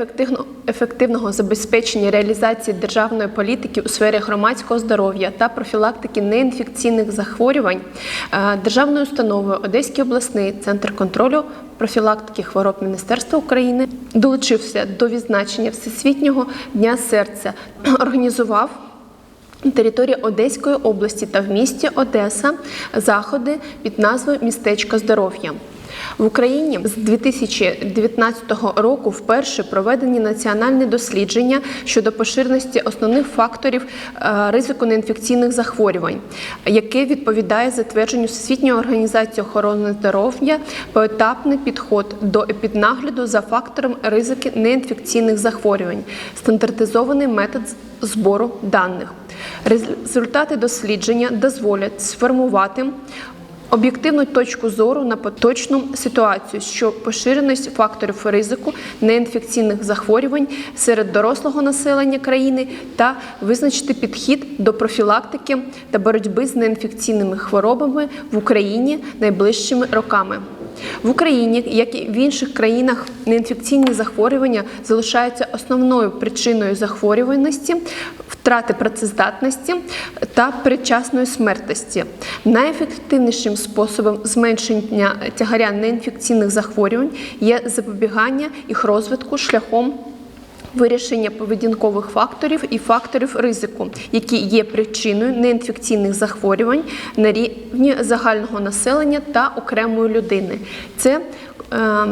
ефективно, ефективного забезпечення реалізації державної політики у сфері громадського здоров'я та профілактики неінфекційних захворювань е, державною установою Одеський обласний центр контролю профілактики хвороб Міністерства України долучився до відзначення Всесвітнього дня серця, організував території Одеської області та в місті Одеса заходи під назвою Містечко здоров'я. В Україні з 2019 року вперше проведені національні дослідження щодо поширеності основних факторів е, ризику неінфекційних захворювань, яке відповідає затвердженню Всесвітньої організації охорони здоров'я поетапний підход до епіднагляду за фактором ризики неінфекційних захворювань, стандартизований метод збору даних. Результати дослідження дозволять сформувати об'єктивну точку зору на поточну ситуацію, що поширеність факторів ризику неінфекційних захворювань серед дорослого населення країни та визначити підхід до профілактики та боротьби з неінфекційними хворобами в Україні найближчими роками. В Україні, як і в інших країнах, неінфекційні захворювання залишаються основною причиною захворюваності, втрати працездатності та передчасної смертності. Найефективнішим способом зменшення тягаря неінфекційних захворювань є запобігання їх розвитку шляхом. Вирішення поведінкових факторів і факторів ризику, які є причиною неінфекційних захворювань на рівні загального населення та окремої людини. Це е,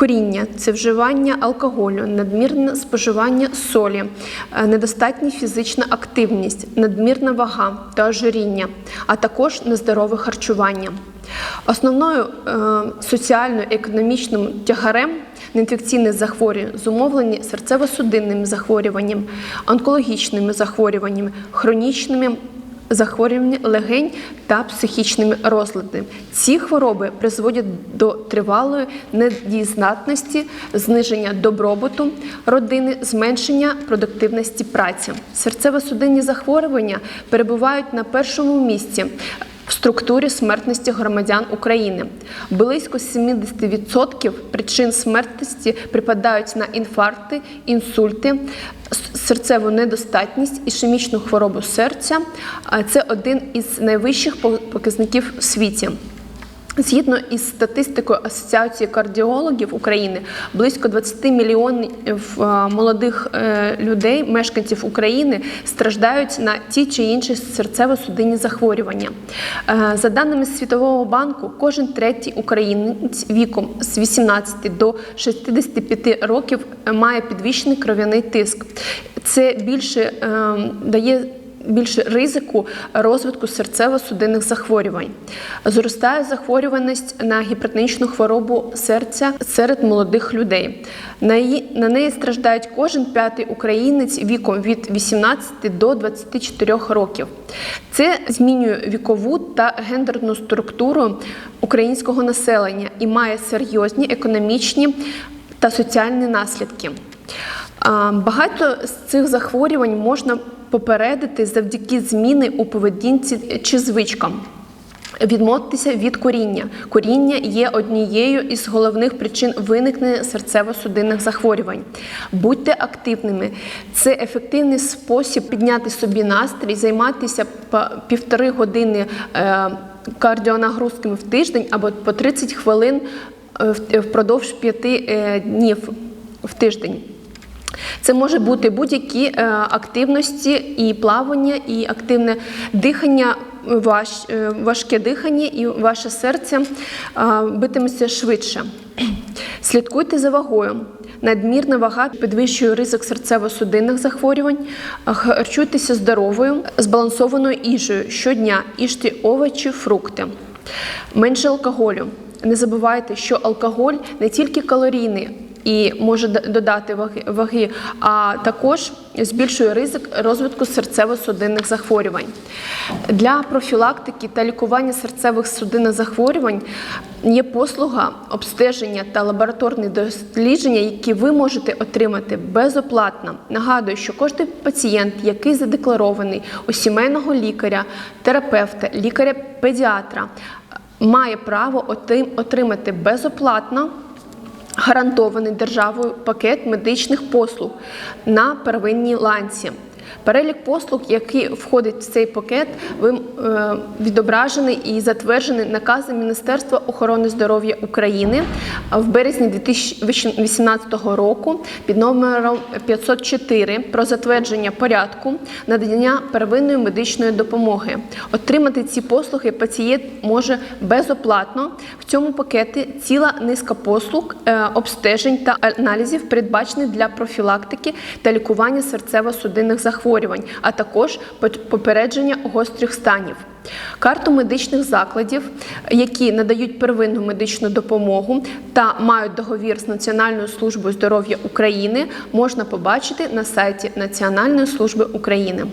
Куріння це вживання алкоголю, надмірне споживання солі, е, недостатня фізична активність, надмірна вага та ожиріння, а також нездорове харчування. Основною е, соціально-економічним тягарем неінфекційних захворювань зумовлені серцево-судинними захворюваннями, онкологічними захворюваннями, хронічними захворювання легень та психічними розладами. Ці хвороби призводять до тривалої недієздатності, зниження добробуту родини, зменшення продуктивності праці. Серцево-судинні захворювання перебувають на першому місці. В структурі смертності громадян України близько 70% причин смертності припадають на інфаркти, інсульти, серцеву недостатність, ішемічну хворобу серця. Це один із найвищих показників в світі. Згідно із статистикою Асоціації кардіологів України, близько 20 мільйонів е, молодих е, людей, мешканців України, страждають на ті чи інші серцево-судинні захворювання. Е, За даними Світового банку, кожен третій українець віком з 18 до 65 років має підвищений кров'яний тиск. Це більше дає більше ризику розвитку серцево-судинних захворювань. Зростає захворюваність на гіпертонічну хворобу серця серед молодих людей. На, її, на неї страждають кожен п'ятий українець віком від 18 до 24 років. Це змінює вікову та гендерну структуру українського населення і має серйозні економічні та соціальні наслідки. Багато з цих захворювань можна попередити завдяки зміни у поведінці чи звичкам. Відмовитися від куріння. Куріння є однією із головних причин виникнення серцево-судинних захворювань. Будьте активними. Це ефективний спосіб підняти собі настрій, займатися півтори години е, кардіонагрузками в тиждень або по 30 хвилин е, впродовж п'яти е, днів в тиждень. Це може бути будь-які е, активності, і плавання, і активне дихання, е, важке дихання, і ваше серце е, битиметься швидше. Слідкуйте за вагою. Надмірна вага підвищує ризик серцево-судинних захворювань, харчуйтеся здоровою, збалансованою їжею щодня, їжте овочі, фрукти. Менше алкоголю. Не забувайте, що алкоголь не тільки калорійний і може додати ваги, а також збільшує ризик розвитку серцево-судинних захворювань. Для профілактики та лікування серцевих судинних захворювань є послуга обстеження та лабораторні дослідження, які ви можете отримати безоплатно. Нагадую, що кожен пацієнт, який задекларований у сімейного лікаря, терапевта, лікаря-педіатра, має право отримати безоплатно гарантований державою пакет медичних послуг на первинній ланці. Перелік послуг, який входить в цей пакет, е, відображений і затверджений наказом Міністерства охорони здоров'я України в березні 2018 року під номером 504 про затвердження порядку надання первинної медичної допомоги. Отримати ці послуги пацієнт може безоплатно. В цьому пакеті ціла низка послуг, е, обстежень та аналізів, передбачених для профілактики та лікування серцево-судинних захворювань, а також попередження гострих станів. Карту медичних закладів, які надають первинну медичну допомогу та мають договір з Національною службою здоров'я України, можна побачити на сайті Національної служби України.